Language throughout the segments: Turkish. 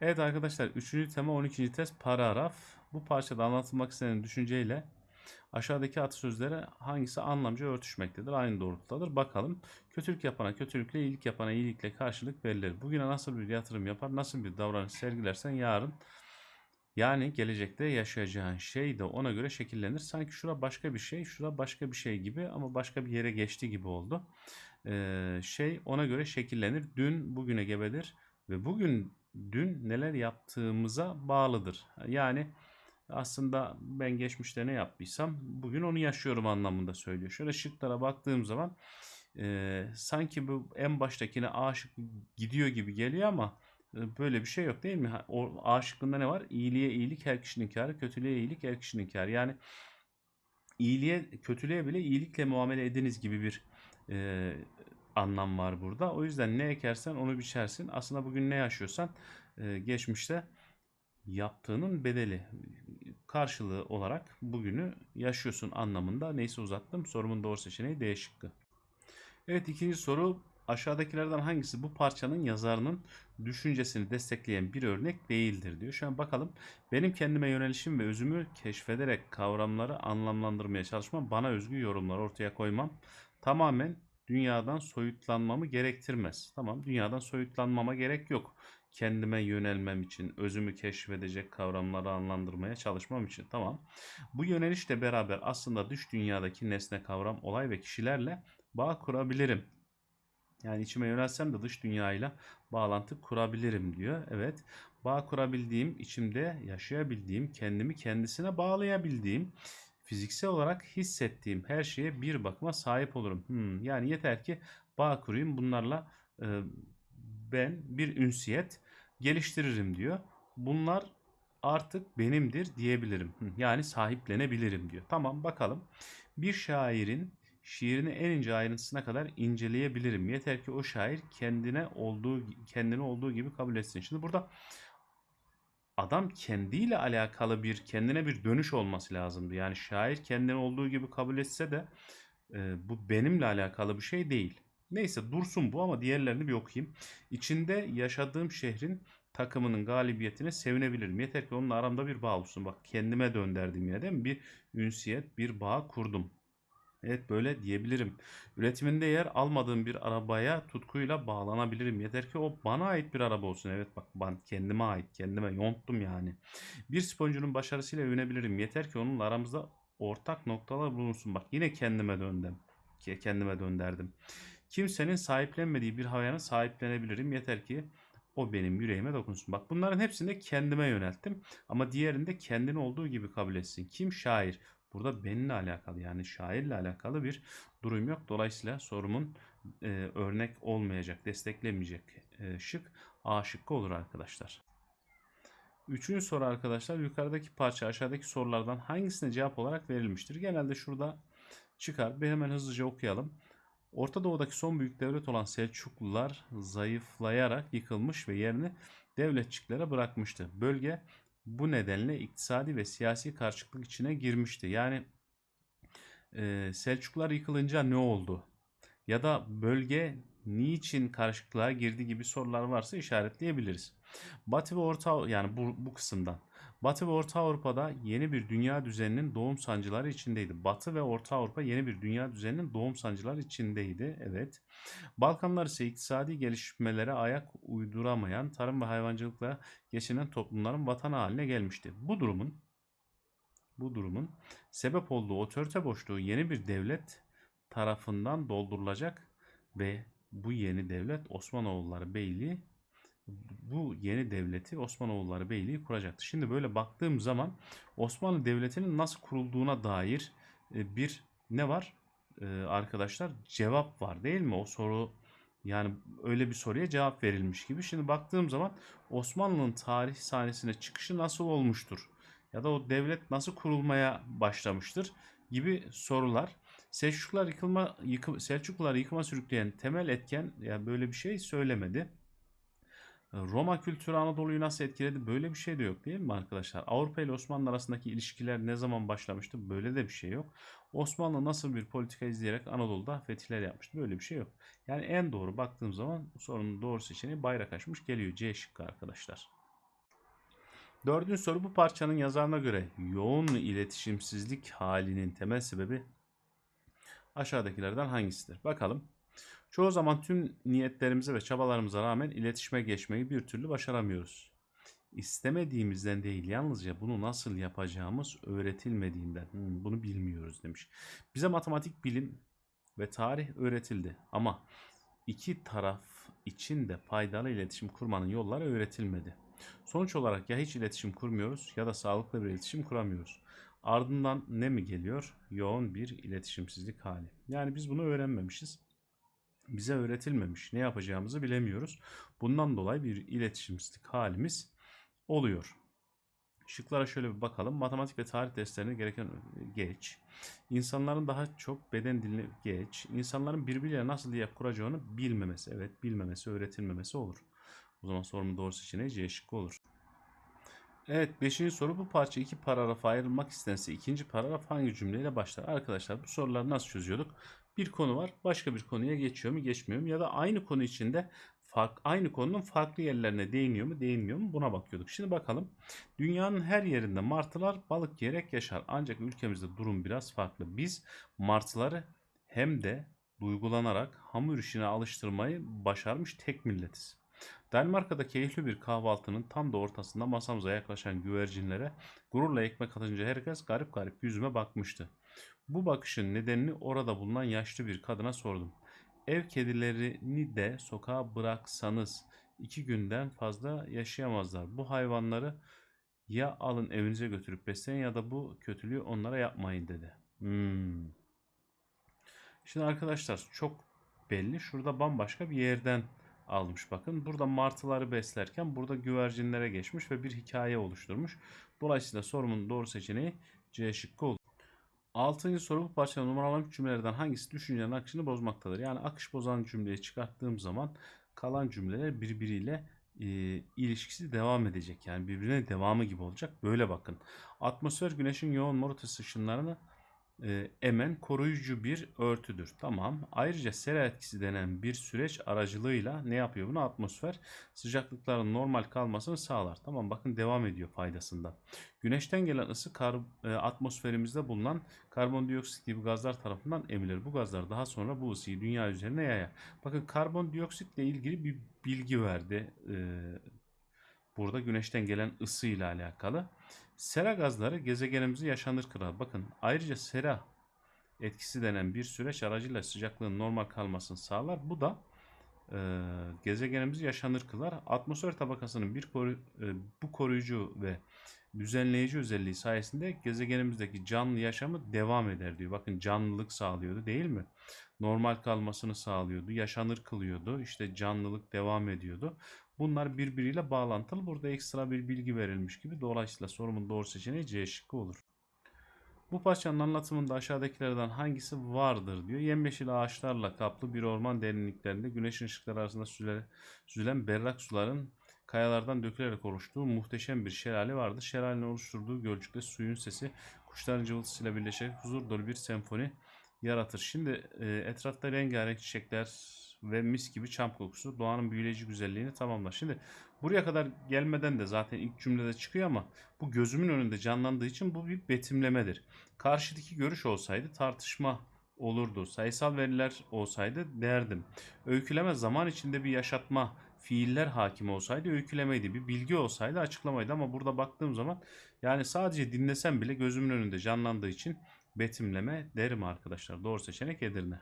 Evet arkadaşlar 3. tema 12. test paragraf. Bu parçada anlatılmak istenen düşünceyle aşağıdaki atasözleri hangisi anlamca örtüşmektedir? Aynı doğrultudadır. Bakalım. Kötülük yapana kötülükle, iyilik yapana iyilikle karşılık verilir. Bugüne nasıl bir yatırım yapar, nasıl bir davranış sergilersen yarın yani gelecekte yaşayacağın şey de ona göre şekillenir. Sanki şura başka bir şey, şura başka bir şey gibi ama başka bir yere geçti gibi oldu. Ee, şey ona göre şekillenir. Dün bugüne gebedir ve bugün dün neler yaptığımıza bağlıdır. Yani aslında ben geçmişte ne yaptıysam bugün onu yaşıyorum anlamında söylüyor. Şöyle şıklara baktığım zaman e, sanki bu en baştakine aşık gidiyor gibi geliyor ama e, böyle bir şey yok değil mi? O A ne var? İyiliğe iyilik her kişinin kârı, kötülüğe iyilik her kişinin kârı. Yani iyiliğe, kötülüğe bile iyilikle muamele ediniz gibi bir e, anlam var burada. O yüzden ne ekersen onu biçersin. Aslında bugün ne yaşıyorsan e, geçmişte yaptığının bedeli karşılığı olarak bugünü yaşıyorsun anlamında. Neyse uzattım. Sorumun doğru seçeneği D şıkkı. Evet ikinci soru aşağıdakilerden hangisi bu parçanın yazarının düşüncesini destekleyen bir örnek değildir diyor. Şu an bakalım. Benim kendime yönelişim ve özümü keşfederek kavramları anlamlandırmaya çalışmam bana özgü yorumlar ortaya koymam tamamen dünyadan soyutlanmamı gerektirmez. Tamam dünyadan soyutlanmama gerek yok. Kendime yönelmem için, özümü keşfedecek kavramları anlandırmaya çalışmam için. Tamam. Bu yönelişle beraber aslında dış dünyadaki nesne, kavram, olay ve kişilerle bağ kurabilirim. Yani içime yönelsem de dış dünyayla bağlantı kurabilirim diyor. Evet. Bağ kurabildiğim, içimde yaşayabildiğim, kendimi kendisine bağlayabildiğim, fiziksel olarak hissettiğim her şeye bir bakıma sahip olurum. Hmm, yani yeter ki bağ kurayım bunlarla e, ben bir ünsiyet geliştiririm diyor. Bunlar artık benimdir diyebilirim. Hmm, Yani sahiplenebilirim diyor. Tamam bakalım. Bir şairin şiirini en ince ayrıntısına kadar inceleyebilirim. Yeter ki o şair kendine olduğu kendini olduğu gibi kabul etsin. Şimdi burada adam kendiyle alakalı bir kendine bir dönüş olması lazımdı. Yani şair kendini olduğu gibi kabul etse de e, bu benimle alakalı bir şey değil. Neyse dursun bu ama diğerlerini bir okuyayım. İçinde yaşadığım şehrin takımının galibiyetine sevinebilirim. Yeter ki onunla aramda bir bağ olsun. Bak kendime dönderdim yine değil mi? Bir ünsiyet, bir bağ kurdum. Evet böyle diyebilirim. Üretiminde yer almadığım bir arabaya tutkuyla bağlanabilirim. Yeter ki o bana ait bir araba olsun. Evet bak ben kendime ait. Kendime yonttum yani. Bir sporcunun başarısıyla övünebilirim. Yeter ki onunla aramızda ortak noktalar bulunsun. Bak yine kendime döndüm. Kendime dönderdim. Kimsenin sahiplenmediği bir hayvanı sahiplenebilirim. Yeter ki o benim yüreğime dokunsun. Bak bunların hepsini de kendime yönelttim. Ama diğerinde kendini olduğu gibi kabul etsin. Kim şair? Burada benimle alakalı yani şairle alakalı bir durum yok. Dolayısıyla sorumun e, örnek olmayacak, desteklemeyecek e, şık A şıkkı olur arkadaşlar. Üçüncü soru arkadaşlar yukarıdaki parça aşağıdaki sorulardan hangisine cevap olarak verilmiştir? Genelde şurada çıkar. Bir hemen hızlıca okuyalım. Orta Doğu'daki son büyük devlet olan Selçuklular zayıflayarak yıkılmış ve yerini devletçiklere bırakmıştı. Bölge bu nedenle iktisadi ve siyasi karışıklık içine girmişti. Yani e, Selçuklular yıkılınca ne oldu? Ya da bölge niçin karışıklığa girdi gibi sorular varsa işaretleyebiliriz. Batı ve Orta yani bu, bu kısımdan. Batı ve Orta Avrupa'da yeni bir dünya düzeninin doğum sancıları içindeydi. Batı ve Orta Avrupa yeni bir dünya düzeninin doğum sancıları içindeydi. Evet. Balkanlar ise iktisadi gelişmelere ayak uyduramayan, tarım ve hayvancılıkla geçinen toplumların vatanı haline gelmişti. Bu durumun bu durumun sebep olduğu otorite boşluğu yeni bir devlet tarafından doldurulacak ve bu yeni devlet Osmanoğulları Beyliği bu yeni devleti Osmanoğulları Beyliği kuracaktı. Şimdi böyle baktığım zaman Osmanlı Devleti'nin nasıl kurulduğuna dair e, bir ne var E, arkadaşlar cevap var değil mi? O soru yani öyle bir soruya cevap verilmiş gibi. Şimdi baktığım zaman Osmanlı'nın tarih sahnesine çıkışı nasıl olmuştur? Ya da o devlet nasıl kurulmaya başlamıştır gibi sorular. Selçuklular yıkılma yıkım, Selçukluları yıkıma sürükleyen temel etken yani böyle bir şey söylemedi. Roma kültürü Anadolu'yu nasıl etkiledi? Böyle bir şey de yok değil mi arkadaşlar? Avrupa ile Osmanlı arasındaki ilişkiler ne zaman başlamıştı? Böyle de bir şey yok. Osmanlı nasıl bir politika izleyerek Anadolu'da fetihler yapmıştı? Böyle bir şey yok. Yani en doğru baktığım zaman sorunun doğru seçeneği bayrak açmış geliyor. C şıkkı arkadaşlar. Dördüncü soru bu parçanın yazarına göre yoğun iletişimsizlik halinin temel sebebi aşağıdakilerden hangisidir? Bakalım. Çoğu zaman tüm niyetlerimize ve çabalarımıza rağmen iletişime geçmeyi bir türlü başaramıyoruz. İstemediğimizden değil yalnızca bunu nasıl yapacağımız öğretilmediğinden. Hmm, bunu bilmiyoruz demiş. Bize matematik bilim ve tarih öğretildi ama iki taraf için de faydalı iletişim kurmanın yolları öğretilmedi. Sonuç olarak ya hiç iletişim kurmuyoruz ya da sağlıklı bir iletişim kuramıyoruz. Ardından ne mi geliyor? Yoğun bir iletişimsizlik hali. Yani biz bunu öğrenmemişiz. Bize öğretilmemiş. Ne yapacağımızı bilemiyoruz. Bundan dolayı bir iletişimsizlik halimiz oluyor. Şıklara şöyle bir bakalım. Matematik ve tarih derslerini gereken geç. İnsanların daha çok beden dilini geç. İnsanların birbiriyle nasıl diyalog kuracağını bilmemesi. Evet bilmemesi, öğretilmemesi olur. O zaman sorumun doğru seçeneği C şıkkı olur. Evet 5. soru bu parça iki paragrafa ayrılmak istense ikinci paragraf hangi cümleyle başlar? Arkadaşlar bu soruları nasıl çözüyorduk? Bir konu var başka bir konuya geçiyor mu geçmiyor mu ya da aynı konu içinde fark, aynı konunun farklı yerlerine değiniyor mu değinmiyor mu buna bakıyorduk. Şimdi bakalım dünyanın her yerinde martılar balık yiyerek yaşar ancak ülkemizde durum biraz farklı. Biz martıları hem de duygulanarak hamur işine alıştırmayı başarmış tek milletiz. Danimarka'da keyifli bir kahvaltının tam da ortasında masamıza yaklaşan güvercinlere gururla ekmek atınca herkes garip garip yüzüme bakmıştı. Bu bakışın nedenini orada bulunan yaşlı bir kadına sordum. Ev kedilerini de sokağa bıraksanız iki günden fazla yaşayamazlar. Bu hayvanları ya alın evinize götürüp besleyin ya da bu kötülüğü onlara yapmayın dedi. Hmm. Şimdi arkadaşlar çok belli. Şurada bambaşka bir yerden almış bakın. Burada martıları beslerken burada güvercinlere geçmiş ve bir hikaye oluşturmuş. Dolayısıyla sorumun doğru seçeneği C şıkkı olur. Altıncı soru bu parçada numaralanmış cümlelerden hangisi düşüncenin akışını bozmaktadır? Yani akış bozan cümleyi çıkarttığım zaman kalan cümleler birbiriyle e, ilişkisi devam edecek. Yani birbirine devamı gibi olacak. Böyle bakın. Atmosfer güneşin yoğun mor ışınlarını e, emen koruyucu bir örtüdür. Tamam. Ayrıca sera etkisi denen bir süreç aracılığıyla ne yapıyor bunu? Atmosfer sıcaklıkların normal kalmasını sağlar. Tamam bakın devam ediyor faydasında. Güneşten gelen ısı kar, e, atmosferimizde bulunan karbondioksit gibi gazlar tarafından emilir. Bu gazlar daha sonra bu ısıyı dünya üzerine yayar. Bakın karbondioksitle ilgili bir bilgi verdi. E, burada güneşten gelen ısı ile alakalı. Sera gazları gezegenimizi yaşanır kılar. Bakın ayrıca sera etkisi denen bir süreç aracıyla sıcaklığın normal kalmasını sağlar. Bu da e, gezegenimizi yaşanır kılar. Atmosfer tabakasının bir koru, e, bu koruyucu ve düzenleyici özelliği sayesinde gezegenimizdeki canlı yaşamı devam eder diyor. Bakın canlılık sağlıyordu değil mi? Normal kalmasını sağlıyordu, yaşanır kılıyordu. İşte canlılık devam ediyordu. Bunlar birbiriyle bağlantılı. Burada ekstra bir bilgi verilmiş gibi. Dolayısıyla sorumun doğru seçeneği C şıkkı olur. Bu parçanın anlatımında aşağıdakilerden hangisi vardır diyor. Yemyeşil ağaçlarla kaplı bir orman derinliklerinde güneşin ışıkları arasında süzülen, berrak suların kayalardan dökülerek oluştuğu muhteşem bir şelale vardı. Şelalenin oluşturduğu gölcükte suyun sesi kuşların cıvıltısıyla birleşerek huzur dolu bir senfoni yaratır. Şimdi e, etrafta rengarenk çiçekler ve mis gibi çam kokusu doğanın büyüleyici güzelliğini tamamlar. Şimdi buraya kadar gelmeden de zaten ilk cümlede çıkıyor ama bu gözümün önünde canlandığı için bu bir betimlemedir. Karşıdaki görüş olsaydı tartışma olurdu. Sayısal veriler olsaydı derdim. Öyküleme zaman içinde bir yaşatma, fiiller hakim olsaydı öykülemeydi. Bir bilgi olsaydı açıklamaydı ama burada baktığım zaman yani sadece dinlesem bile gözümün önünde canlandığı için betimleme derim arkadaşlar. Doğru seçenek Edirne.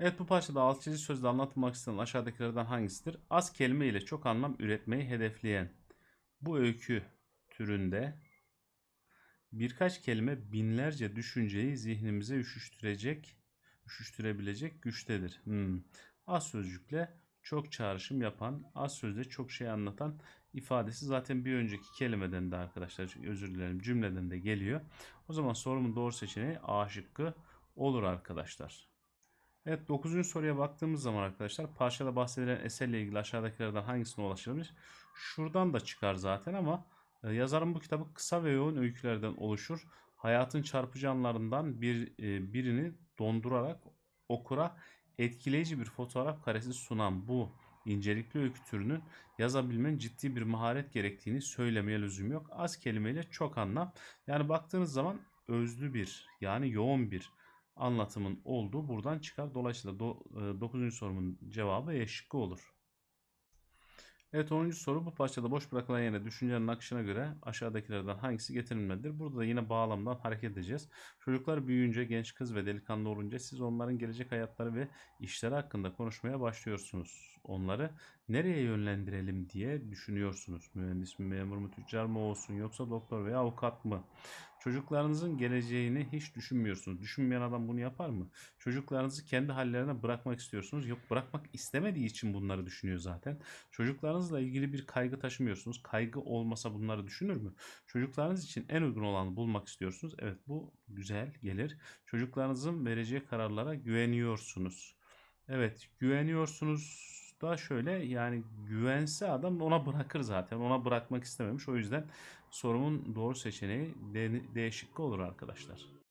Evet bu parçada 6. sözde anlatılmak istenen aşağıdakilerden hangisidir? Az kelime ile çok anlam üretmeyi hedefleyen bu öykü türünde birkaç kelime binlerce düşünceyi zihnimize üşüştürecek, üşüştürebilecek güçtedir. Hmm. Az sözcükle çok çağrışım yapan, az sözle çok şey anlatan ifadesi zaten bir önceki kelimeden de arkadaşlar özür dilerim cümleden de geliyor. O zaman sorumun doğru seçeneği A şıkkı olur arkadaşlar. Evet 9. soruya baktığımız zaman arkadaşlar parçada bahsedilen eserle ilgili aşağıdakilerden hangisine ulaşılabilir? Şuradan da çıkar zaten ama e, yazarın bu kitabı kısa ve yoğun öykülerden oluşur. Hayatın çarpıcı anlarından bir, e, birini dondurarak okura etkileyici bir fotoğraf karesi sunan bu incelikli öykü türünün yazabilmenin ciddi bir maharet gerektiğini söylemeye lüzum yok. Az kelimeyle çok anlam. Yani baktığınız zaman özlü bir yani yoğun bir anlatımın olduğu buradan çıkar. Dolayısıyla 9. sorumun cevabı E şıkkı olur. Evet 10. soru bu parçada boş bırakılan yere düşüncenin akışına göre aşağıdakilerden hangisi getirilmelidir? Burada da yine bağlamdan hareket edeceğiz. Çocuklar büyüyünce, genç kız ve delikanlı olunca siz onların gelecek hayatları ve işleri hakkında konuşmaya başlıyorsunuz. Onları nereye yönlendirelim diye düşünüyorsunuz. Mühendis mi, memur mu, tüccar mı olsun yoksa doktor veya avukat mı? Çocuklarınızın geleceğini hiç düşünmüyorsunuz. Düşünmeyen adam bunu yapar mı? Çocuklarınızı kendi hallerine bırakmak istiyorsunuz. Yok bırakmak istemediği için bunları düşünüyor zaten. Çocuklarınızla ilgili bir kaygı taşımıyorsunuz. Kaygı olmasa bunları düşünür mü? Çocuklarınız için en uygun olanı bulmak istiyorsunuz. Evet bu güzel gelir. Çocuklarınızın vereceği kararlara güveniyorsunuz. Evet güveniyorsunuz da şöyle yani güvense adam ona bırakır zaten. Ona bırakmak istememiş. O yüzden sorumun doğru seçeneği D, D şıkkı olur arkadaşlar.